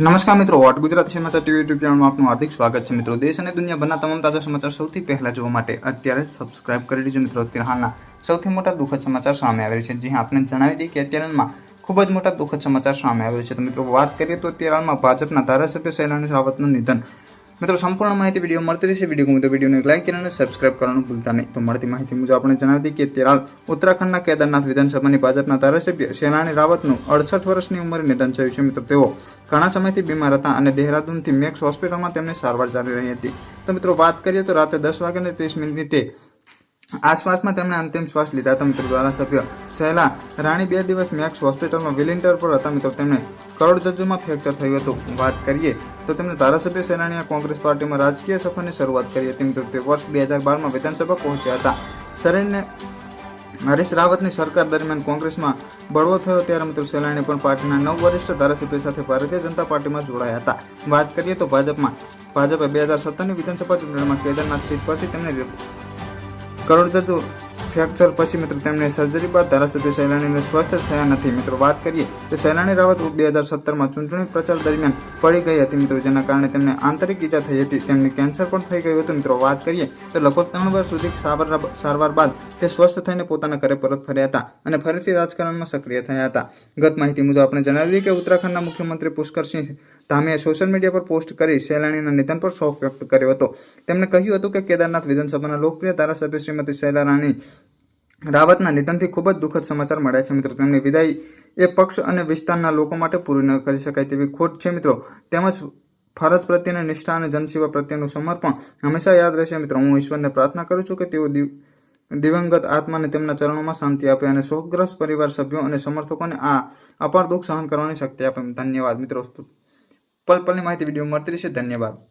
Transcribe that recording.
નમસ્કાર મિત્રો, વોટ ગુજરાત સમાચાર ટીવી યુટ્યુબ ચેનલમાં આપનું હાર્દિક સ્વાગત છે મિત્રો. દેશ અને દુનિયાભરના તમામ તાજા સમાચાર સૌથી પહેલા જોવા માટે અત્યારે સબસ્ક્રાઇબ કરી લેજો મિત્રો. અત્યારે હાલના સૌથી મોટા દુઃખદ સમાચાર સામે આવેલ છે. જ્યાં આપણે જણાવી દઈએ કે અત્યારે હાલમાં ખૂબ જ મોટા દુઃખદ સમાચાર સામે આવેલ છે. તો મિત્રો, વાત કરીએ તો અત્યારે હાલમાં ભાજપના ધારાસભ્ય શૈલાની રાવતનું નિધન મિત્રો, સંપૂર્ણ માહિતી વીડિયો મળતી રહેશે. વીડિયો ગમે તો વિડીયોને લાઈક કરીને સબસ્ક્રાઇબ કરવાનું ભૂલતા નહીં. તો મળતી માહિતી મુજબ આપણે જણાવી દઈએ કે તેરાલ ઉત્તરાખંડના કેદારનાથ વિધાનસભાની ભાજપના ધારાસભ્ય સેનાની રાવતનું અડસઠ વર્ષની ઉંમરે નિધન થયું છે. મિત્રો, તેઓ ઘણા સમયથી બીમાર હતા અને દેહરાદૂનથી મેક્સ હોસ્પિટલમાં તેમની સારવાર ચાલી રહી હતી. તો મિત્રો, વાત કરીએ તો રાતે દસ વાગ્યાને ત્રીસ મિનિટે આસપાસમાં તેમણે અંતિમ શ્વાસ લીધા હતા. મિત્રો, ધારાસભ્ય સહેલા રાણી બે દિવસ મેક્સ હોસ્પિટલમાં વિલિન્ટર પર હતા. મિત્રો, તેમને કરોડરજ્જુમાં ફ્રેક્ચર થયું હતું. વાત કરીએ તો તેમણે ધારાસભ્ય સેનાણીએ કોંગ્રેસ પાર્ટીમાં રાજકીય સફરની શરૂઆત કરી હતી. મિત્રો વર્ષ બે હજાર બારમાં વિધાનસભા પહોંચ્યા હતા. શરીરને હરીશ રાવતની સરકાર દરમિયાન કોંગ્રેસમાં બળવો થયો ત્યારે મિત્રો સેલાણી પણ પાર્ટીના નવ વરિષ્ઠ ધારાસભ્ય સાથે ભારતીય જનતા પાર્ટીમાં જોડાયા હતા. વાત કરીએ તો ભાજપમાં. ભાજપે બે હજાર સત્તરની વિધાનસભા ચૂંટણીમાં કેદારનાથ સીટ પરથી તેમને કરોડરજ્જુ ફ્રેક્ચર પછી મિત્રો તેમને સર્જરી બાદ ધારાસભ્ય સૈલાણીને સ્વસ્થ થયા નથી. મિત્રો વાત કરીએ તો સૈલાણી રાવત બે હજાર સત્તરમાં ચૂંટણી પ્રચાર દરમિયાન પડી ગઈ હતી મિત્રો, જેના કારણે તેમને આંતરિક ઈજા થઈ હતી. તેમને કેન્સર પણ થઈ ગયું હતું. મિત્રો વાત કરીએ તો લગભગ ત્રણ વર્ષ સુધી સારવાર બાદ તે સ્વસ્થ થઈને પોતાના ઘરે પરત ફર્યા હતા અને ફરીથી રાજકારણમાં સક્રિય થયા હતા. ગત માહિતી મુજબ આપણે જણાવી કે ઉત્તરાખંડના મુખ્યમંત્રી પુષ્કરસિંહ ધામીએ સોશિયલ મીડિયા પર પોસ્ટ કરી શૈલાણીના નિધન પર શોક વ્યક્ત કર્યો હતો. તેમણે કહ્યું હતું કે કેદારનાથ વિધાનસભાના લોકપ્રિય ધારાસભ્ય શ્રીમતી શૈલા રાણી રાવતના નિધનથી ખૂબ જ દુઃખદ સમાચાર મળ્યા છે મિત્રો. તેમની વિદાય એ પક્ષ અને વિસ્તારના લોકો માટે પૂરી ન કરી શકાય તેવી ખોટ છે મિત્રો. તેમજ ફરજ પ્રત્યેની નિષ્ઠા અને જનસેવા પ્રત્યેનું સમર્પણ હંમેશા યાદ રહેશે મિત્રો. હું ઈશ્વરને પ્રાર્થના કરું છું કે તેઓ દિવ, દિવંગત આત્માને તેમના ચરણોમાં શાંતિ આપે અને શોકગ્રસ્ત પરિવાર સભ્યો અને સમર્થકોને આ અપાર દુઃખ સહન કરવાની શક્તિ આપે. ધન્યવાદ મિત્રો. પલ પલની માહિતી વીડિયો મળતી રહેશે. ધન્યવાદ.